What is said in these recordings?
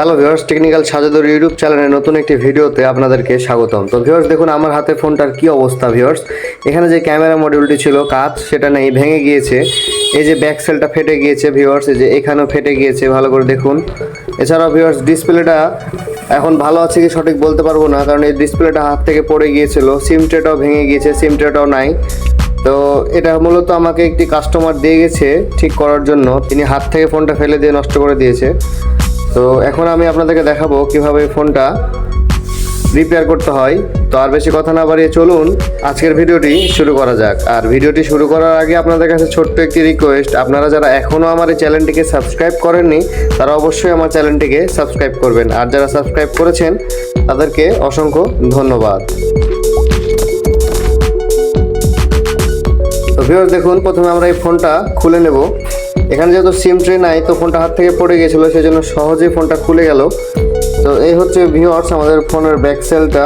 Hello viewers, technical Sajadur YouTube চ্যানেলে নতুন একটি ভিডিওতে আপনাদেরকে স্বাগতম। তো ভিউয়ার্স, দেখুন, আমার হাতে ফোনটার কি অবস্থা ভিউয়ার্স? এখানে যে ক্যামেরা মডিউলটি ছিল কাজ সেটা নেই, ভেঙে গিয়েছে। এই যে ব্যাক সেলটা ফেটে গিয়েছে ভিউয়ার্স, এই যে এখানেও ফেটে গিয়েছে, ভালো করে দেখুন। এছাড়াও ভিউয়ার্স, ডিসপ্লেটা এখন ভালো আছে কি সঠিক বলতে পারব না, কারণ এই ডিসপ্লেটা হাত থেকে পড়ে গিয়েছিল, সিম ট্রেটাও ভেঙে গিয়েছে, সিম ট্রেটাও নাই। তো এটা মূলত আমাকে একটি কাস্টমার দিয়ে গেছে ঠিক করার জন্য, তিনি হাত থেকে ফোনটা ফেলে দিয়ে নষ্ট করে দিয়েছে। তো এখন আমি আপনাদেরকে দেখাবো কীভাবে ফোনটা রিপেয়ার করতে হয়। তো আর বেশি কথা না বাড়িয়ে চলুন, আজকের ভিডিওটি শুরু করা যাক। আর ভিডিওটি শুরু করার আগে আপনাদের কাছে ছোট্ট একটি রিকোয়েস্ট আপনারা যারা এখনও আমার এই চ্যানেলটিকে সাবস্ক্রাইব করেননি, তারা অবশ্যই আমার চ্যানেলটিকে সাবস্ক্রাইব করবেন। আর যারা সাবস্ক্রাইব করেছেন, তাদেরকে অসংখ্য ধন্যবাদ। তো ভিউয়ার্স দেখুন, প্রথমে আমরা এই ফোনটা খুলে নেব। এখানে যেহেতু সিম ট্রে নাই, তো ফোনটা হাত থেকে পড়ে গিয়েছিল সেই জন্য সহজেই ফোনটা খুলে গেল। তো এই হচ্ছে ভিওয়ার্স আমাদের ফোনের ব্যাক সেলটা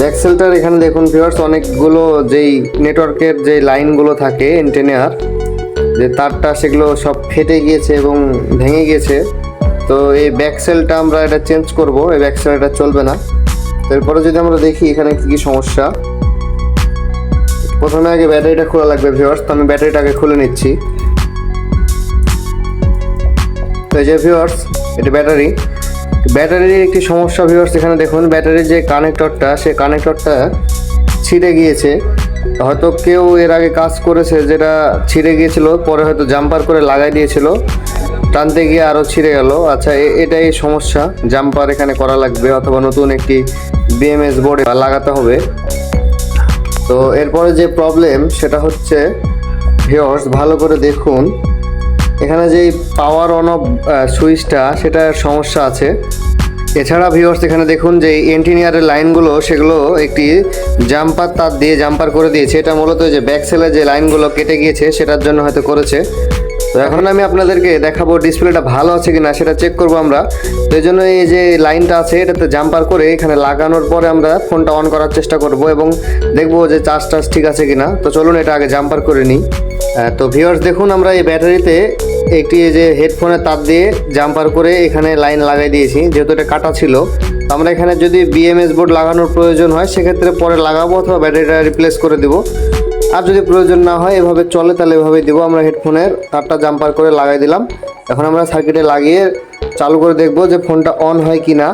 ব্যাক সেলটার এখানে দেখুন ভিওয়ার্স অনেকগুলো যেই নেটওয়ার্কের যে লাইনগুলো থাকে এন্টেনিয়ার যে তারটা সেগুলো সব ফেটে গিয়েছে এবং ভেঙে গিয়েছে। তো এই ব্যাক সেলটা আমরা এটা চেঞ্জ করব, এই ব্যাক সেল এটা চলবে না। এরপরে যদি আমরা দেখি এখানে কী কী সমস্যা। প্রথমে আগে ব্যাটারিটা খোলা লাগবে ভিওয়ার্স তো আমি ব্যাটারিটা আগে খুলে নিচ্ছি। তো যে ভিউয়ার্স এটা ব্যাটারি ব্যাটারির একটি সমস্যা ভিউয়ার্স এখানে দেখুন ব্যাটারির যে কানেক্টরটা সে কানেক্টরটা ছিঁড়ে গিয়েছে। হয়তো কেউ এর আগে কাজ করেছে, যেটা ছিঁড়ে গিয়েছিল, পরে হয়তো জাম্পার করে লাগাই দিয়েছিল, টানতে গিয়ে আরও ছিঁড়ে গেল। আচ্ছা এটাই সমস্যা জাম্পার এখানে করা লাগবে, অথবা নতুন একটি বিএমএস বোর্ড লাগাতে হবে। তো এরপরে যে প্রবলেম সেটা হচ্ছে ভিওর্স ভালো করে দেখুন। এখানে যে পাওয়ার অন অফ সুইচটা সেটার সমস্যা আছে। এছাড়া ভিওর্স এখানে দেখুন যে এন্টিনিয়ারের লাইনগুলো সেগুলো একটি জাম্পার তার দিয়ে জাম্পার করে দিয়েছে। এটা মূলত যে ব্যাক সেলের যে লাইনগুলো কেটে গিয়েছে, সেটার জন্য হয়তো করেছে। তো এখন আমি আপনাদেরকে দেখাবো ডিসপ্লেটা ভালো আছে কি না সেটা চেক করব আমরা। তো এই জন্য এই যে লাইনটা আছে, এটাতে জাম্পার করে এখানে লাগানোর পরে আমরা ফোনটা অন করার চেষ্টা করব এবং দেখব যে চার্জ টার্জ ঠিক আছে কিনা। তো চলুন এটা আগে জাম্পার করে নিই। তো ভিউয়ার্স দেখুন, আমরা এই ব্যাটারিতে একটি যে হেডফোনের তার দিয়ে জাম্পার করে এখানে লাইন লাগাই দিয়েছি, যেহেতু এটা কাটা ছিল। আমরা এখানে যদি বিএমএস বোর্ড লাগানোর প্রয়োজন হয়, সেক্ষেত্রে পরে লাগাবো অথবা ব্যাটারিটা রিপ্লেস করে দেবো। আর যদি প্রয়োজন না হয়, এভাবে চলে তাহলে এভাবে দিব। আমরা হেডফোনের তারটা জাম্পার করে লাগাই দিলাম। এখন আমরা সার্কিটে লাগিয়ে চালু করে দেখব যে ফোনটা অন হয় কি না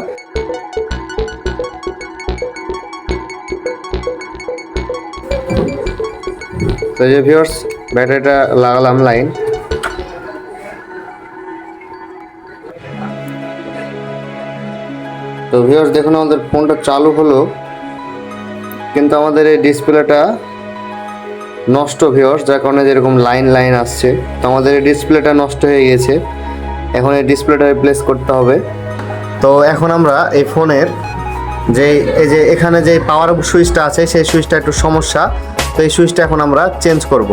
তো যে ভিউয়ার্স ব্যাটারিটা লাগালাম লাইন তো ভিউয়ার্স দেখুন, আমাদের ফোনটা চালু হলো। কিন্তু আমাদের এই ডিসপ্লেটা নষ্ট ভিওর্স যার কারণে যেরকম লাইন লাইন আসছে। তো আমাদের এই ডিসপ্লেটা নষ্ট হয়ে গেছে। এখন এই ডিসপ্লেটা রিপ্লেস করতে হবে। তো এখন আমরা এই ফোনের যে, এই যে এখানে যে পাওয়ার সুইচটা আছে, সেই সুইচটা একটু সমস্যা। তো এই সুইচটা এখন আমরা চেঞ্জ করব।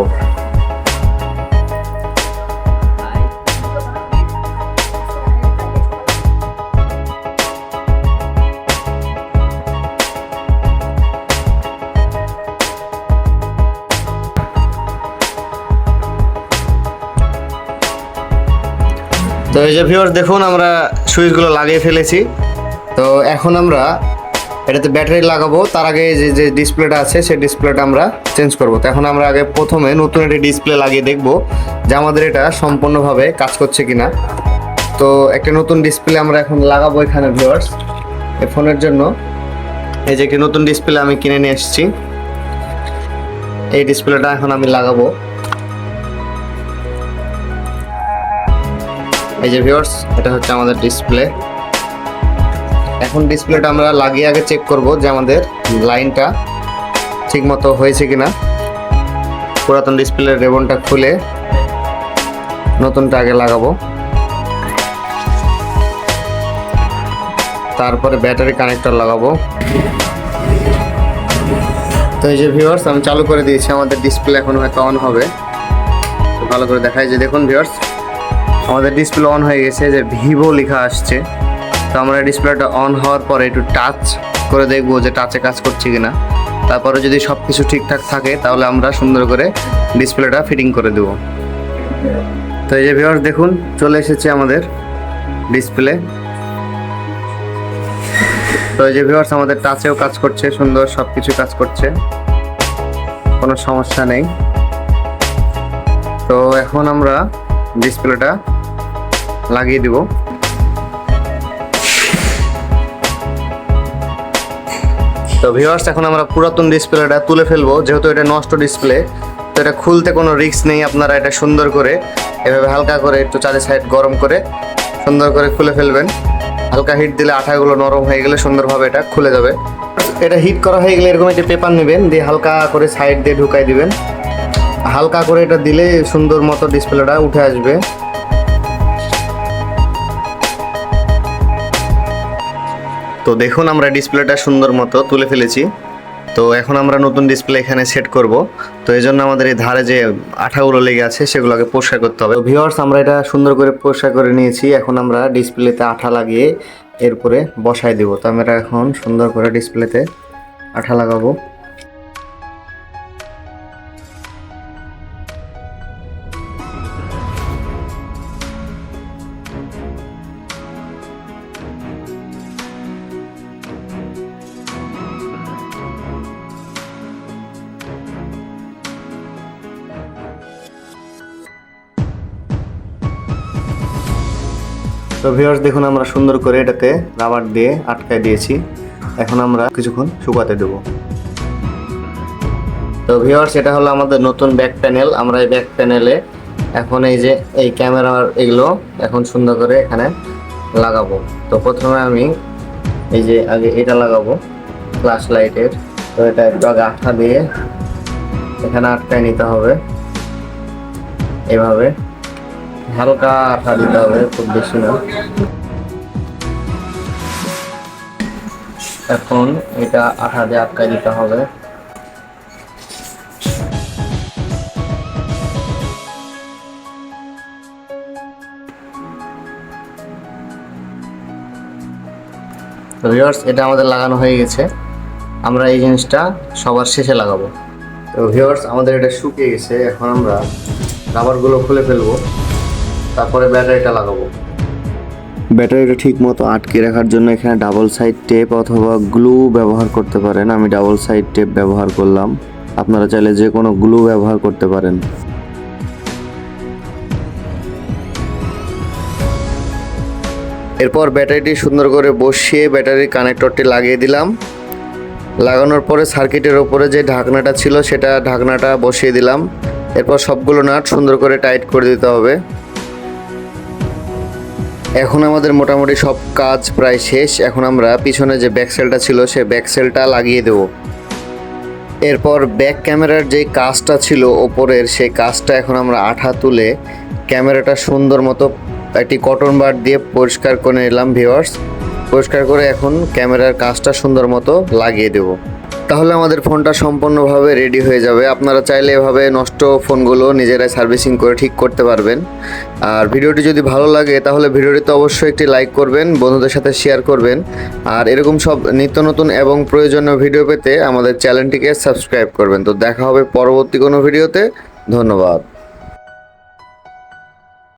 তো এই যে ভিউয়ার্স দেখুন আমরা সুইচগুলো লাগিয়ে ফেলেছি। তো এখন আমরা এটাতে ব্যাটারি লাগাবো। তার আগে যে যে ডিসপ্লেটা আছে, সেই ডিসপ্লেটা আমরা চেঞ্জ করব। তো এখন আমরা আগে প্রথমে নতুন একটি ডিসপ্লে লাগিয়ে দেখব, যে আমাদের এটা সম্পূর্ণভাবে কাজ করছে কিনা। তো একটা নতুন ডিসপ্লে আমরা এখন লাগাবো এখানে ভিউয়ার্স এই ফোনের জন্য। এই যে একটি নতুন ডিসপ্লে আমি কিনে নিয়ে এসেছি। এই ডিসপ্লেটা এখন আমি লাগাবো। এই যে ভিউয়ার্স এটা হচ্ছে আমাদের ডিসপ্লে এখন ডিসপ্লেটা আমরা লাগিয়ে আগে চেক করব যে আমাদের লাইনটা ঠিকমতো হয়েছে কিনা। পুরাতন ডিসপ্লের রেবনটা খুলে নতুনটা আগে লাগাবো। তারপরে ব্যাটারি কানেক্টর লাগাবো। তো এই যে ভিউয়ার্স আমি চালু করে দিয়েছি, আমাদের ডিসপ্লে এখন হয়তো অন হবে। ভালো করে দেখাই যে দেখুন ভিউয়ার্স আমাদের ডিসপ্লে অন হয়ে গেছে যে ভিভো লেখা আসছে। তো আমরা ডিসপ্লেটা অন হওয়ার পরে একটু টাচ করে দেখব যে টাচে কাজ করছে কিনা। তারপরে যদি সব কিছু ঠিকঠাক থাকে, তাহলে আমরা সুন্দর করে ডিসপ্লেটা ফিটিং করে দেব। তো এই যে ভিউয়ার্স দেখুন, চলে এসেছে আমাদের ডিসপ্লে তো এই যে ভিউয়ার্স আমাদের টাচেও কাজ করছে, সুন্দর সব কিছু কাজ করছে। কোনো সমস্যা নেই। তো এখন আমরা ডিসপ্লেটা লাগিয়ে দিব। তো ভিউয়ার্স এখন আমরা পুরাতন ডিসপ্লেটা তুলে ফেলব। যেহেতু এটা নষ্ট ডিসপ্লে তো এটা খুলতে কোনো রিস্ক নেই আপনারা এটা সুন্দর করে, এভাবে হালকা করে একটু চারি সাইড গরম করে সুন্দর করে খুলে ফেলবেন। হালকা হিট দিলে আঠাগুলো নরম হয়ে গেলে সুন্দরভাবে এটা খুলে যাবে। এটা হিট করা হয়ে গেলে এরকম একটা পেপার নেবেন, দিয়ে হালকা করে সাইড দিয়ে ঢুকাই দিবেন। হালকা করে এটা দিলে সুন্দর মতো ডিসপ্লেটা উঠে আসবে। তো দেখুন আমরা ডিসপ্লেটা সুন্দর মতো তুলে ফেলেছি। তো এখন আমরা নতুন ডিসপ্লে এখানে সেট করব। তো এই জন্য আমাদের এই ধারে যে আঠাগুলো লেগে আছে, সেগুলোকে পরিষ্কার করতে হবে। ভিওয়ার্স আমরা এটা সুন্দর করে পরিষ্কার করে নিয়েছি। এখন আমরা ডিসপ্লেতে আঠা লাগিয়ে এরপরে বসায় দেব। তো আমরা এখন সুন্দর করে ডিসপ্লেতে আঠা লাগাবো। তো ভিউয়ার্স দেখুন আমরা সুন্দর করে এটাতে রাবার দিয়ে আটকায় দিয়েছি। এখন আমরা কিছুক্ষণ শুকাতে দেবো। তো ভিউয়ার্স এটা হলো আমাদের নতুন ব্যাক প্যানেল আমরা এই ব্যাক প্যানেলে এখন এই যে এই ক্যামেরার এগুলো এখন সুন্দর করে এখানে লাগাবো। তো প্রথমে আমি এই যে আগে এটা লাগাবো ফ্ল্যাশ লাইটের তো এটা একটু আগে আঠা দিয়ে এখানে আটকায় নিতে হবে। এভাবে। হালকা আঠা দিতে হবে খুব বেশি না। এখন এটা আঠা দিয়ে আটকায় দিতে হবে ভিউয়ার্স এটা আমাদের লাগানো হয়ে গেছে। আমরা এই জিনিসটা সবার শেষে লাগাবো। তো ভিউয়ার্স আমাদের এটা শুকিয়ে গেছে। এখন আমরা রাবারগুলো খুলে ফেলব। তারপরে ব্যাটারিটা লাগাবো। ব্যাটারিটা ঠিক মতো আটকে রাখার জন্য এখানে ডাবল সাইড টেপ অথবা গ্লু ব্যবহার করতে পারেন। আমি ডাবল সাইড টেপ ব্যবহার করলাম। আপনারা চাইলে যে কোনো গ্লু ব্যবহার করতে পারেন। এরপর ব্যাটারিটি সুন্দর করে বসিয়ে ব্যাটারির কানেক্টরটি লাগিয়ে দিলাম। লাগানোর পরে সার্কিটের ওপরে যে ঢাকনাটা ছিল, সেটা ঢাকনাটা বসিয়ে দিলাম। এরপর সবগুলো নাট সুন্দর করে টাইট করে দিতে হবে। এখন আমাদের মোটামুটি সব কাজ প্রায় শেষ। এখন আমরা পিছনে যে ব্যাকসেলটা ছিল, সে ব্যাকসেলটা লাগিয়ে দেব। এরপর ব্যাক ক্যামেরার যে কাজটা ছিল ওপরের, সেই কাজটা এখন আমরা আঠা তুলে ক্যামেরাটা সুন্দর মতো একটি কটন বার দিয়ে পরিষ্কার করে নিলাম ভিওয়ার্স পরিষ্কার করে এখন ক্যামেরার কাজটা সুন্দর মতো লাগিয়ে দেব। তাহলে আমাদের ফোনটা সম্পূর্ণভাবে রেডি হয়ে যাবে। আপনারা চাইলে এভাবে নষ্ট ফোনগুলো নিজেরাই সার্ভিসিং করে ঠিক করতে পারবেন। আর ভিডিওটি যদি ভালো লাগে, তাহলে ভিডিওটি তো অবশ্যই একটি লাইক করবেন, বন্ধুদের সাথে শেয়ার করবেন। আর এরকম সব নিত্য নতুন এবং প্রয়োজনীয় ভিডিও পেতে আমাদের চ্যানেলটিকে সাবস্ক্রাইব করবেন। তো দেখা হবে পরবর্তী কোনো ভিডিওতে ধন্যবাদ।